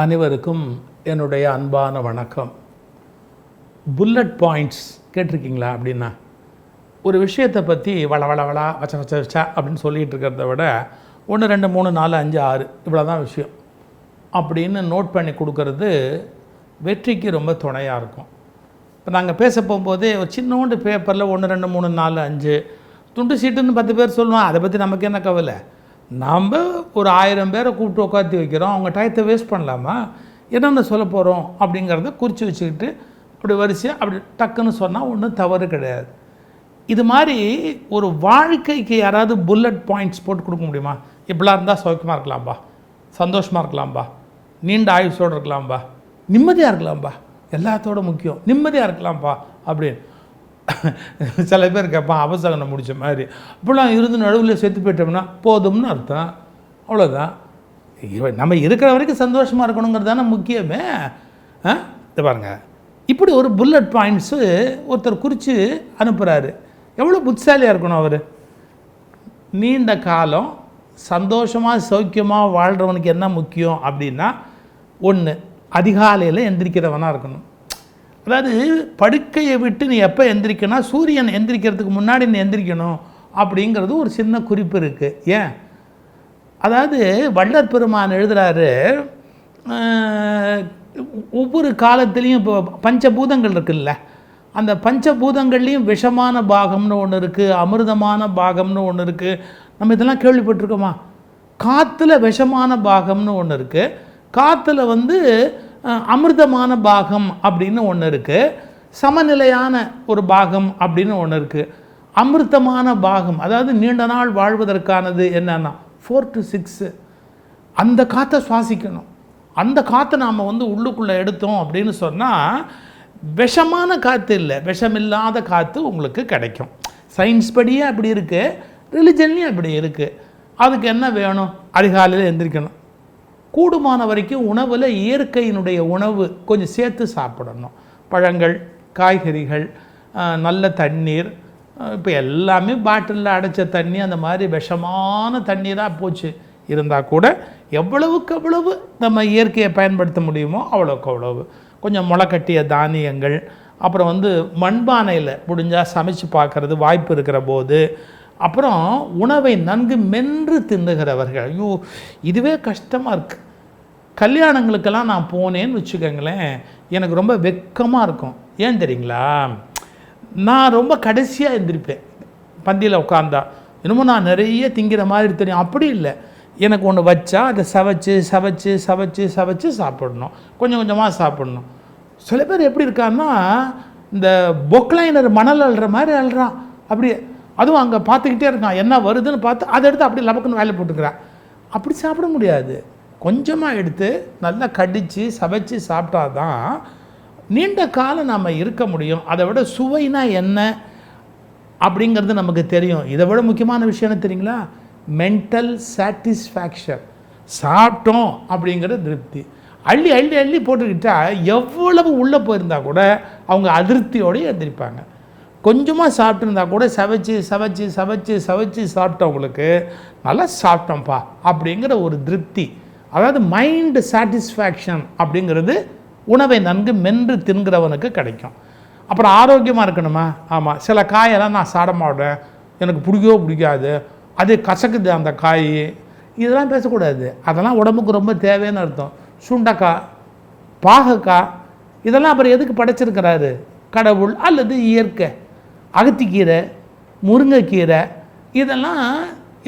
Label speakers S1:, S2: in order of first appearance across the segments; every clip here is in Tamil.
S1: அனைவருக்கும் என்னுடைய அன்பான வணக்கம். புல்லட் பாயிண்ட்ஸ் கேட்டிருக்கீங்களா அப்படின்னா? ஒரு விஷயத்தை பற்றி வள வள வளா வச்ச வச்ச வச்சா அப்படின்னு சொல்லிகிட்டு இருக்கிறத விட ஒன்று ரெண்டு மூணு நாலு அஞ்சு ஆறு இவ்வளோ தான் விஷயம். அப்படின்னு நோட் பண்ணி கொடுக்கறது வெற்றிக்கு ரொம்ப துணையாக இருக்கும். இப்போ நாங்கள் பேச போகும்போதே ஒரு சின்னோண்டு பேப்பரில் ஒன்று ரெண்டு மூணு நாலு அஞ்சு துண்டு சீட்டுன்னு பத்து பேர் சொல்லுவான் அதை பற்றி நமக்கு என்ன கவலை? நாம் ஒரு ஆயிரம் பேரை கூப்பிட்டு உட்காத்தி வைக்கிறோம். அவங்க டயத்தை வேஸ்ட் பண்ணலாமா? என்னென்ன சொல்ல போகிறோம் அப்படிங்கிறத குறித்து வச்சுக்கிட்டு அப்படி வரிசையாக அப்படி டக்குன்னு சொன்னால் ஒன்றும் தவறு கிடையாது. இது மாதிரி ஒரு வாழ்க்கைக்கு யாராவது புல்லட் பாயிண்ட்ஸ் போட்டு கொடுக்க முடியுமா? இப்படிலாம் இருந்தால் சௌக்கியமாக இருக்கலாம்பா. சந்தோஷமாக இருக்கலாம்பா. நீண்ட ஆயுஷோடு இருக்கலாம்பா. நிம்மதியாக இருக்கலாம்பா. எல்லாத்தோட முக்கியம். நிம்மதியாக இருக்கலாம்ப்பா அப்படின்னு. சில பேர் கேட்பான் அவசகனம் முடித்த மாதிரி. இப்படிலாம் இருந்து நடுவில் செத்து போயிட்டோம்னா போதும்னு அர்த்தம். அவ்வளோதான் நம்ம இருக்கிற வரைக்கும் சந்தோஷமாக இருக்கணுங்கிறது தானே முக்கியமே. ஆ? இதை பாருங்க. இப்படி ஒரு புல்லட் பாயிண்ட்ஸு ஒருத்தர் குறித்து அனுப்புகிறாரு எவ்வளோ புத்திசாலியாக இருக்கணும் அவர்? நீண்ட காலம் சந்தோஷமாக சௌக்கியமாக வாழ்கிறவனுக்கு என்ன முக்கியம் அப்படின்னா ஒன்று அதிகாலையில் எந்திரிக்கிறவனாக இருக்கணும். அதாவது படுக்கையை விட்டு நீ எப்போ எந்திரிக்கணும் சூரியன் எந்திரிக்கிறதுக்கு முன்னாடி நீ எந்திரிக்கணும் அப்படிங்கிறது ஒரு சின்ன குறிப்பு இருக்குது ஏன்? அதாவது வள்ளற் பெருமான் எழுதுகிறாரு ஒவ்வொரு காலத்துலேயும் இப்போ பஞ்சபூதங்கள் இருக்குல்ல அந்த பஞ்சபூதங்கள்லேயும் விஷமான பாகம்னு ஒன்று இருக்குது அமிர்தமான பாகம்னு ஒன்று இருக்குது நம்ம இதெல்லாம் கேள்விப்பட்டிருக்கோமா? காற்றுல விஷமான பாகம்னு ஒன்று இருக்குது காற்றுல வந்து அமிர்தமான பாகம் அப்படின்னு ஒன்று இருக்குது சமநிலையான ஒரு பாகம் அப்படின்னு ஒன்று இருக்குது அமிர்தமான பாகம் அதாவது நீண்ட நாள் வாழ்வதற்கானது என்னென்னா ஃபோர் டு சிக்ஸு அந்த காற்றை சுவாசிக்கணும். அந்த காற்றை நாம் வந்து உள்ளுக்குள்ளே எடுத்தோம் அப்படின்னு சொன்னால் விஷமான காற்று இல்லை. விஷமில்லாத காற்று உங்களுக்கு கிடைக்கும். சயின்ஸ் படியே அப்படி இருக்குது ரிலிஜன்லேயும் அப்படி இருக்குது அதுக்கு என்ன வேணும்? அதிகாலையில் எந்திரிக்கணும். கூடுமான வரைக்கும் உணவில் இயற்கையினுடைய உணவு கொஞ்சம் சேர்த்து சாப்பிடணும். பழங்கள் காய்கறிகள் நல்ல தண்ணீர் இப்போ எல்லாமே பாட்டிலில் அடைச்ச தண்ணி அந்த மாதிரி விஷமான தண்ணீராக போச்சு. இருந்தால் கூட எவ்வளவுக்கு எவ்வளவு நம்ம இயற்கையை பயன்படுத்த முடியுமோ அவ்வளோக்கு அவ்வளவு. கொஞ்சம் முளைக்கட்டிய தானியங்கள் அப்புறம் வந்து மண்பானையில் முடிஞ்சால் சமைச்சு பார்க்குறது வாய்ப்பு இருக்கிற போது அப்புறம் உணவை நன்கு மென்று தின்னுகிறவர்கள். ஐயோ இதுவே கஷ்டமாக இருக்குது கல்யாணங்களுக்கெல்லாம் நான் போனேன்னு வச்சுக்கோங்களேன் எனக்கு ரொம்ப வெக்கமாக இருக்கும். ஏன் தெரியுங்களா? நான் ரொம்ப கடைசியாக எழுந்திருப்பேன் பந்தியில் உட்காந்தா இன்னமும் நான் நிறைய திங்கிற மாதிரி தெரியும். அப்படி இல்லை. எனக்கு ஒன்று வச்சா அதை சவைச்சு சவைச்சு சவைச்சு சவைச்சு சாப்பிடணும். கொஞ்சம் கொஞ்சமாக சாப்பிடணும். சில பேர் எப்படி இருக்கான்னா இந்த பொக்லைனர் மணல் அழுற மாதிரி அழுறான் அப்படியே அதுவும் அங்கே பார்த்துக்கிட்டே இருக்கான் என்ன வருதுன்னு பார்த்து அதை எடுத்து அப்படியே லபக்குன்னு வேலை போட்டுக்கிறான். அப்படி சாப்பிட முடியாது. கொஞ்சமாக எடுத்து நல்லா கடித்து சமைச்சு சாப்பிட்டா தான் நீண்ட காலம் நாம் இருக்க முடியும். அதை விட சுவைனா என்ன அப்படிங்கிறது நமக்கு தெரியும். இதை விட முக்கியமான விஷயம் என்ன தெரியுங்களா? மென்டல் சாட்டிஸ்ஃபேக்ஷன் சாப்பிட்டோம் அப்படிங்கிற திருப்தி. அள்ளி அள்ளி அள்ளி போட்டுக்கிட்டால் எவ்வளவு உள்ளே போயிருந்தால் கூட அவங்க அதிருப்தியோடய எந்திரிப்பாங்க. கொஞ்சமாக சாப்பிட்டுருந்தா கூட சவைச்சு சவைச்சு சவைச்சு சவைச்சு சாப்பிட்டவங்களுக்கு நல்லா சாப்பிட்டோம்ப்பா அப்படிங்கிற ஒரு திருப்தி. அதாவது மைண்டு சாட்டிஸ்ஃபேக்ஷன் அப்படிங்கிறது உணவை நன்கு மென்று தின்கிறவனுக்கு கிடைக்கும். அப்புறம் ஆரோக்கியமாக இருக்கணுமா? ஆமாம் சில காயெல்லாம் நான் சாட மாட்டேன். எனக்கு பிடிக்கவோ பிடிக்காது. அது கசக்குது அந்த காய். இதெல்லாம் பேசக்கூடாது. அதெல்லாம் உடம்புக்கு ரொம்ப தேவைன்னு அர்த்தம். சுண்டக்காய் பாகக்காய் இதெல்லாம் அப்புறம் எதுக்கு படைச்சிருக்கிறாரு? கடவுள் அல்லது இயற்கை. அகத்திக்கீரை முருங்கைக்கீரை இதெல்லாம்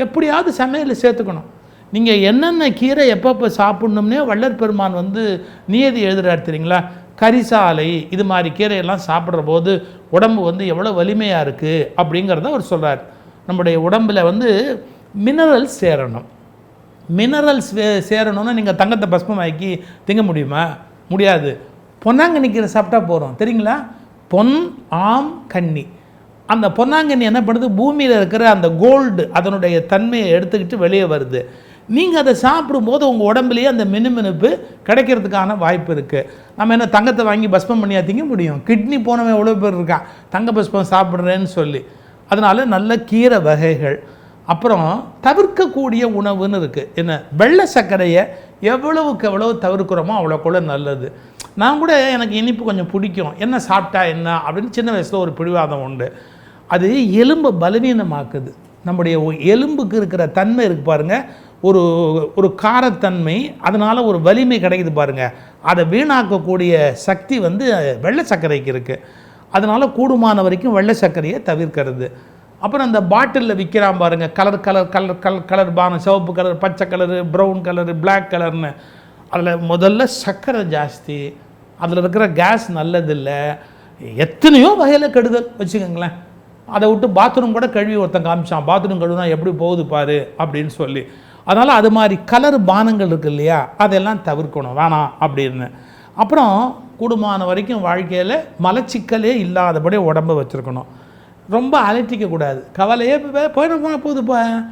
S1: எப்படியாவது சமையலில் சேர்த்துக்கணும். நீங்கள் என்னென்ன கீரை எப்பப்போ சாப்பிட்ணும்னே வள்ளற் பெருமான் வந்து நியதி எழுதுகிறார் தெரியுங்களா? கரிசாலை இது மாதிரி கீரையெல்லாம் சாப்பிட்ற போது உடம்பு வந்து எவ்வளோ வலிமையாக இருக்குது அப்படிங்கிறத அவர் சொல்கிறார் நம்முடைய உடம்பில் வந்து மினரல்ஸ் சேரணும். மினரல்ஸ் சேரணும்னா நீங்கள் தங்கத்தை பஸ்மமாக்கி திங்க முடியுமா? முடியாது. பொன்னாங்கண்ணி கீரை சாப்பிட்டா போகிறோம் தெரியுங்களா? பொன் ஆம் கன்னி. அந்த பொன்னாங்கண்ணி என்ன பண்ணுது? பூமியில் இருக்கிற அந்த கோல்டு அதனுடைய தன்மையை எடுத்துக்கிட்டு வெளியே வருது. நீங்கள் அதை சாப்பிடும்போது உங்கள் உடம்புலேயே அந்த மினுமினுப்பு கிடைக்கிறதுக்கான வாய்ப்பு இருக்குது நம்ம என்ன தங்கத்தை வாங்கி பஸ்பம் பண்ணியா திங்க முடியும்? கிட்னி போனவன் எவ்வளோ பேர் இருக்கான்? தங்க பஸ்பம் சாப்பிட்றேன்னு சொல்லி. அதனால் நல்ல கீரை வகைகள். அப்புறம் தவிர்க்கக்கூடிய உணவுன்னு இருக்குது என்ன? வெள்ளை சர்க்கரையை எவ்வளவுக்கு எவ்வளவு தவிர்க்கிறோமோ அவ்வளோக்குள்ள நல்லது. நான் கூட எனக்கு இனிப்பு கொஞ்சம் பிடிக்கும். என்ன சாப்பிட்டா என்ன? அப்படின்னு சின்ன வயசில் ஒரு பிடிவாதம் உண்டு. அது எலும்பை பலவீனமாக்குது. நம்முடைய எலும்புக்கு இருக்கிற தன்மை இருக்கு பாருங்க. ஒரு ஒரு காரத்தன்மை அதனால் ஒரு வலிமை கிடைக்குது பாருங்க. அதை வீணாக்கக்கூடிய சக்தி வந்து வெள்ளை சர்க்கரைக்கு இருக்குது அதனால் கூடுமான வரைக்கும் வெள்ளை சர்க்கரையை தவிர்க்கிறது. அப்புறம் அந்த பாட்டிலில் விற்கிறான் பாருங்க. Colour colour colour colour colour பானம் சிவப்பு கலர் பச்சை கலரு ப்ரௌன் கலரு பிளாக் கலர்னு. அதில் முதல்ல சர்க்கரை ஜாஸ்தி. அதில் இருக்கிற கேஸ் நல்லதில்லை. எத்தனையோ வகையில் கெடுதல். வச்சுக்கோங்களேன். அதை விட்டு பாத்ரூம் கூட கழுவி ஒருத்தன் காமிச்சான். பாத்ரூம் கழுவினா எப்படி போகுது பாரு அப்படின்னு சொல்லி. அதனால் அது மாதிரி கலர் பானங்கள் இருக்கு இல்லையா? அதெல்லாம் தவிர்க்கணும். வேணாம் அப்படின்னு. அப்புறம் கூடுமான வரைக்கும் வாழ்க்கையில் மலச்சிக்கலே இல்லாதபடி உடம்பை வச்சுருக்கணும். ரொம்ப அலட்டிக்கக்கூடாது கவலையே போ- போகுதுப்பா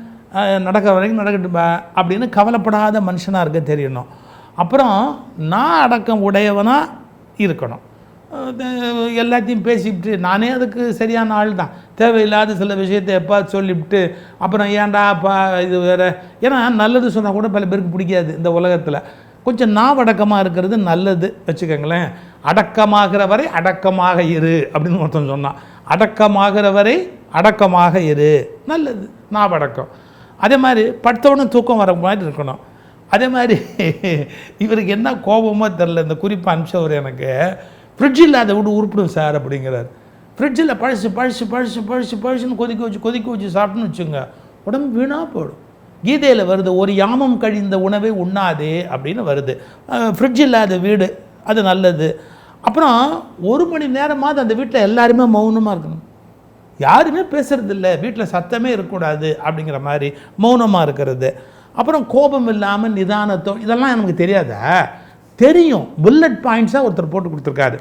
S1: நடக்கிற வரைக்கும் நடக்கட்டுப்பா அப்படின்னு கவலைப்படாத மனுஷனாக இருக்க தெரியணும். அப்புறம் நான் அடக்கம் உடையவனாக இருக்கணும். எல்லாத்தையும் பேசிவிட்டு நானே அதுக்கு சரியான ஆள் தான் தேவையில்லாத சில விஷயத்தை எப்போ சொல்லிவிட்டு அப்புறம் ஏன்டா அப்பா இது வேறு. ஏன்னா நல்லது சொன்னால் கூட பல பேருக்கு பிடிக்காது இந்த உலகத்தில். கொஞ்சம் நாவடக்கமாக இருக்கிறது நல்லது வச்சுக்கோங்களேன். அடக்கமாகிற வரை அடக்கமாக இரு அப்படின்னு ஒருத்தன் சொன்னான். அடக்கமாகிற வரை அடக்கமாக இரு. நல்லது நாவடக்கம். அதே மாதிரி படுத்தவொடனே தூக்கம் வர மாதிரி இருக்கணும். அதே மாதிரி இவருக்கு என்ன கோபமோ தெரில இந்த குறிப்பு அனுப்பிச்சவர் எனக்கு. ஃப்ரிட்ஜ் இல்லாத விட்டு உருப்பிடும் சார் அப்படிங்கிறார். ஃப்ரிட்ஜில் பழசு பழசு பழசு பழசு பழசுன்னு கொதிக்க வச்சு கொதிக்க வச்சு சாப்பிட்டுன்னு வச்சுங்க உடம்பு வீணாக போயிடும். கீதையில் வருது ஒரு யாமம் கழிந்த உணவை உண்ணாதே அப்படின்னு வருது. ஃப்ரிட்ஜ் இல்லாத வீடு அது நல்லது. அப்புறம் ஒரு மணி நேரமாவது அந்த வீட்டில் எல்லாருமே மௌனமாக இருக்கணும். யாருமே பேசுறது இல்லை வீட்டில் சத்தமே இருக்கக்கூடாது அப்படிங்கிற மாதிரி மௌனமாக இருக்கிறது. அப்புறம் கோபம் இல்லாமல் நிதானத்தோ இதெல்லாம் நமக்கு தெரியாதா? தெரியும். புல்லட் பாயிண்ட்ஸாக ஒருத்தர் போட்டு கொடுத்துருக்காரு.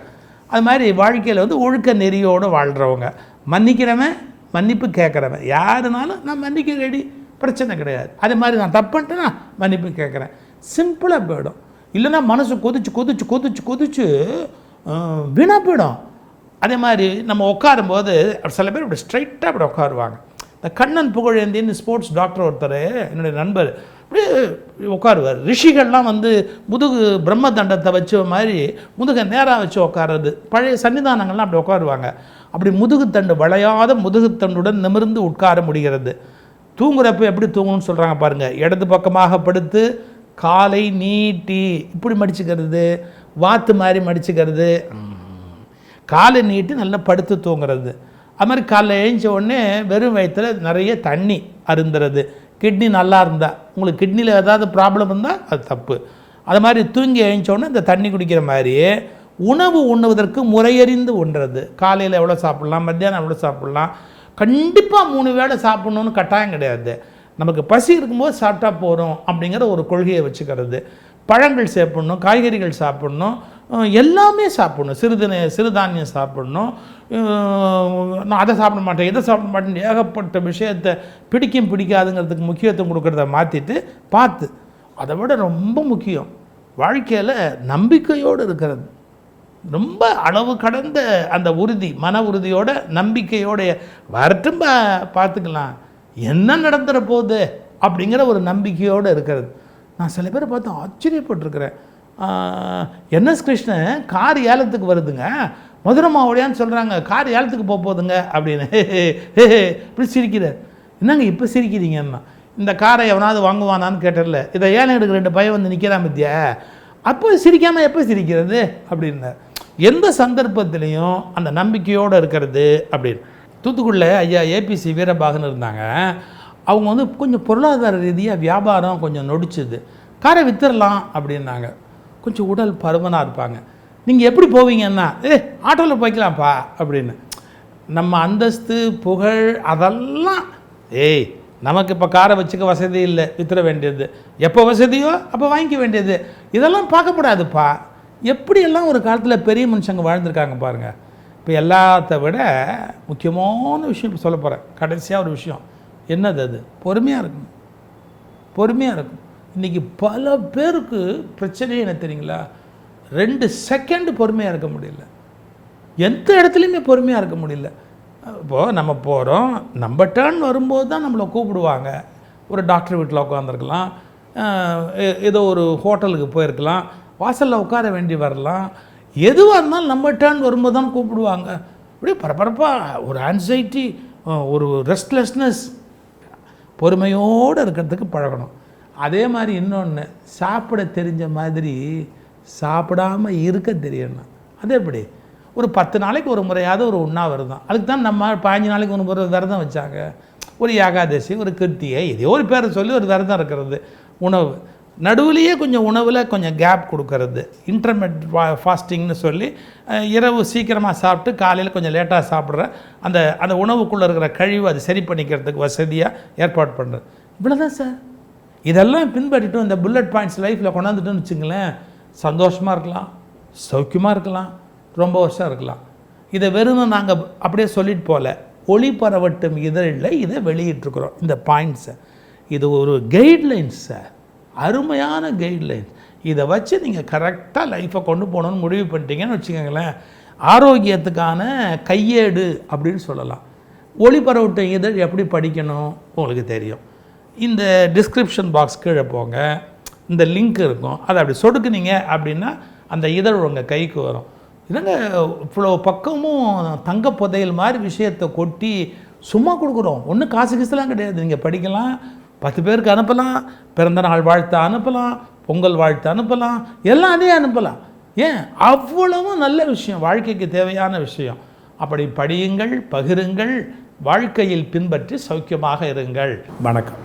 S1: அது மாதிரி வாழ்க்கையில் வந்து ஒழுக்க நெறியோடு வாழ்கிறவங்க மன்னிக்கிறவன் மன்னிப்பு கேட்குறவன். யாருனாலும் நான் மன்னிக்க ரெடி பிரச்சனை கிடையாது. அதே மாதிரி நான் தப்பு மன்னிப்பு கேட்குறேன். சிம்பிளாக போயிடும். இல்லைன்னா மனசு கொதிச்சு கொதிச்சு கொதிச்சு கொதிச்சு வீணாக போயிடும் அதே மாதிரி நம்ம உட்காரும்போது சில பேர் இப்படி ஸ்ட்ரைட்டாக இப்படி உட்காருவாங்க. இந்த கண்ணன் புகழேந்தின்னு ஸ்போர்ட்ஸ் டாக்டர் ஒருத்தர் என்னுடைய நண்பர் அப்படியே உட்காருவார். ரிஷிகள்லாம் வந்து முதுகு பிரம்ம தண்டத்தை வச்ச மாதிரி முதுகை நேராக வச்சு உட்காருறது. பழைய சன்னிதானங்கள்லாம் அப்படி உட்காருவாங்க. அப்படி முதுகுத்தண்டு வளையாத முதுகுத்தண்டுடன் நிமிர்ந்து உட்கார முடிகிறது. தூங்குறப்ப எப்படி தூங்கணும்னு சொல்கிறாங்க பாருங்கள் இடது பக்கமாக படுத்து காலை நீட்டி இப்படி மடிச்சுக்கிறது வாத்து மாதிரி மடிச்சுக்கிறது. காலை நீட்டி நல்லா படுத்து தூங்குறது. அது மாதிரி காலைல எழுந்த உடனே வெறும் வயிற்றில் நிறைய தண்ணி அருந்துறது. கிட்னி நல்லா இருந்தால் உங்களுக்கு கிட்னியில் ஏதாவது ப்ராப்ளம் இருந்தால் அது தப்பு. அது மாதிரி தூங்கி எழுந்தோடனே இந்த தண்ணி குடிக்கிற மாதிரி உணவு உண்ணுவதற்கு முறையறிந்து உண்றது. காலையில் எவ்வளோ சாப்பிட்லாம் மத்தியானம் எவ்வளோ சாப்பிட்லாம் கண்டிப்பாக மூணு வேளை சாப்பிட்ணுன்னு கட்டாயம் கிடையாது. நமக்கு பசி இருக்கும்போது சாப்பிட்டா போகிறோம் அப்படிங்கிற ஒரு கொள்கையை வச்சுக்கிறது. பழங்கள் சாப்பிட்ணும் காய்கறிகள் சாப்பிட்ணும் எல்லாமே சாப்பிட்ணும். சிறுதின சிறுதானியம் சாப்பிட்ணும். நான் அதை சாப்பிட மாட்டேன் இதை சாப்பிட மாட்டேன் ஏகப்பட்ட விஷயத்தை பிடிக்கும் பிடிக்காதுங்கிறதுக்கு முக்கியத்துவம் கொடுக்கறத மாற்றிட்டு பார்த்து. அதை விட ரொம்ப முக்கியம் வாழ்க்கையில் நம்பிக்கையோடு இருக்கிறது. ரொம்ப அளவு கடந்த அந்த உறுதி மன உறுதியோட நம்பிக்கையோடைய வரட்டும் பா பார்த்துக்கலாம். என்ன நடந்துட போகுது அப்படிங்கிற ஒரு நம்பிக்கையோடு இருக்கிறது. நான் சில பேரை பார்த்து ஆச்சரியப்பட்டிருக்கிறேன். என்எஸ் கிருஷ்ணன் கார் ஏலத்துக்கு வருதுங்க. மதுரை மாவடியான்னு சொல்கிறாங்க கார் ஏலத்துக்கு போக போகுதுங்க அப்படின்னு. இப்படி சிரிக்கிறார். என்னங்க இப்போ சிரிக்கிறீங்கன்னா? இந்த காரை எவனாவது வாங்குவானான்னு கேட்டல இதை ஏலம் எடுக்க ரெண்டு பையன் வந்து நிற்கிறான் பத்தியா? அப்போ சிரிக்காமல் எப்போ சிரிக்கிறது? அப்படின்னார். எந்த சந்தர்ப்பத்திலையும் அந்த நம்பிக்கையோடு இருக்கிறது அப்படின்னு. தூத்துக்குடியில் ஐயா ஏபிசி வீரபாகன் இருந்தாங்க. அவங்க வந்து கொஞ்சம் பொருளாதார ரீதியாக வியாபாரம் கொஞ்சம் நொடிச்சுது. காரை வித்துடலாம் அப்படின்னாங்க. கொஞ்சம் உடல் பருமனாக இருப்பாங்க. நீங்கள் எப்படி போவீங்கன்னா ஏ ஆட்டோவில் போய்க்கலாம்ப்பா அப்படின்னு. நம்ம அந்தஸ்து புகழ் அதெல்லாம் ஏய் நமக்கு இப்போ காரை வச்சுக்க வசதி இல்லை வித்துற வேண்டியது. எப்போ வசதியோ அப்போ வாங்கிக்க வேண்டியது. இதெல்லாம் பார்க்கக்கூடாதுப்பா எப்படியெல்லாம் ஒரு காலத்தில் பெரிய மனுஷங்க வாழ்ந்துருக்காங்க பாருங்கள் இப்போ எல்லாத்த விட முக்கியமான விஷயம் இப்போ சொல்ல போகிறேன் கடைசியாக ஒரு விஷயம். என்னது அது? பொறுமையாக இருக்கணும். பொறுமையாக இருக்கும் இன்றைக்கி பல பேருக்கு பிரச்சனையே என்ன தெரியுங்களா? ரெண்டு செகண்ட் பொறுமையாக இருக்க முடியல. எந்த இடத்துலையுமே பொறுமையாக இருக்க முடியல. இப்போது நம்ம போகிறோம் நம்ம டேர்ன் வரும்போது தான் நம்மளை கூப்பிடுவாங்க. ஒரு டாக்டர் வீட்டில் உட்காந்துருக்கலாம் ஏதோ ஒரு ஹோட்டலுக்கு போயிருக்கலாம். வாசலில் உட்கார வேண்டி வரலாம். எதுவாக இருந்தாலும் நம்ம டேர்ன் வரும்போது தான் கூப்பிடுவாங்க. அப்படியே பரபரப்பாக ஒரு ஆன்சைட்டி ஒரு ரெஸ்ட்லெஸ்னஸ் பொறுமையோடு இருக்கிறதுக்கு பழகணும். அதே மாதிரி இன்னொன்று சாப்பிட தெரிஞ்ச மாதிரி சாப்பிடாம இருக்க தெரியணும் அது எப்படி? ஒரு பத்து நாளைக்கு ஒரு முறையாவது ஒரு உண்ணாவிரதம் அதுக்கு தான் நம்ம பாஞ்சு நாளைக்கு ஒரு முறை விரதம் வச்சாங்க. ஒரு ஏகாதசி ஒரு கிருத்தியை ஏதோ ஒரு பேரை சொல்லி ஒரு விரதம் இருக்கிறது. உணவு. நடுவுலையே கொஞ்சம் உணவில் கொஞ்சம் கேப் கொடுக்கறது. இன்டர்மெட் ஃபாஸ்டிங்னு சொல்லி இரவு சீக்கிரமாக சாப்பிட்டு காலையில் கொஞ்சம் லேட்டாக சாப்பிட்ற அந்த அந்த உணவுக்குள்ளே இருக்கிற கழிவு அது சரி பண்ணிக்கிறதுக்கு வசதியாக ஏற்பாடு பண்ணுறது இவ்வளோதான் சார். இதெல்லாம் பின்பற்றிட்டு இந்த புல்லட் பாயிண்ட்ஸ் லைஃப்பில் கொண்டாந்துட்டோன்னு வச்சுங்களேன் சந்தோஷமாக இருக்கலாம் சௌக்கியமாக இருக்கலாம் ரொம்ப வருஷம் இருக்கலாம். இதை வெறும் நாங்கள் அப்படியே சொல்லிட்டு போகல. ஒளி பரவட்டும் இதழில் இதை வெளியிட்ருக்குறோம் இந்த பாயிண்ட்ஸை இது ஒரு கைட்லைன்ஸ் சார் அருமையான கைட்லைன்ஸ் இதை வச்சு நீங்கள் கரெக்டாக லைஃப்பை கொண்டு போகணும்னு முடிவு பண்ணிட்டீங்கன்னு வச்சுக்கோங்களேன் ஆரோக்கியத்துக்கான கையேடு அப்படின்னு சொல்லலாம். ஒளிபரவட்டும் இதழ் எப்படி படிக்கணும் உங்களுக்கு தெரியும். இந்த டிஸ்கிரிப்ஷன் பாக்ஸ் கீழே போங்க. இந்த லிங்க் இருக்கும். அதை அப்படி சொடுக்குனீங்க அப்படின்னா அந்த இதழ் உங்கள் கைக்கு வரும். இல்லைங்க இவ்வளோ பக்கமும் தங்க புதையல் மாதிரி விஷயத்தை கொட்டி சும்மா கொடுக்குறோம். ஒன்றும் காசு கிசுலாம் கிடையாது. நீங்கள் படிக்கலாம் பத்து பேருக்கு அனுப்பலாம் பிறந்த நாள் வாழ்த்து அனுப்பலாம் பொங்கல் வாழ்த்து அனுப்பலாம் எல்லாம் அதே அனுப்பலாம். ஏன்? அவ்வளவும் நல்ல விஷயம். வாழ்க்கைக்கு தேவையான விஷயம். அப்படி படியுங்கள் பகிருங்கள் வாழ்க்கையில் பின்பற்றி சௌக்கியமாக இருங்கள். வணக்கம்.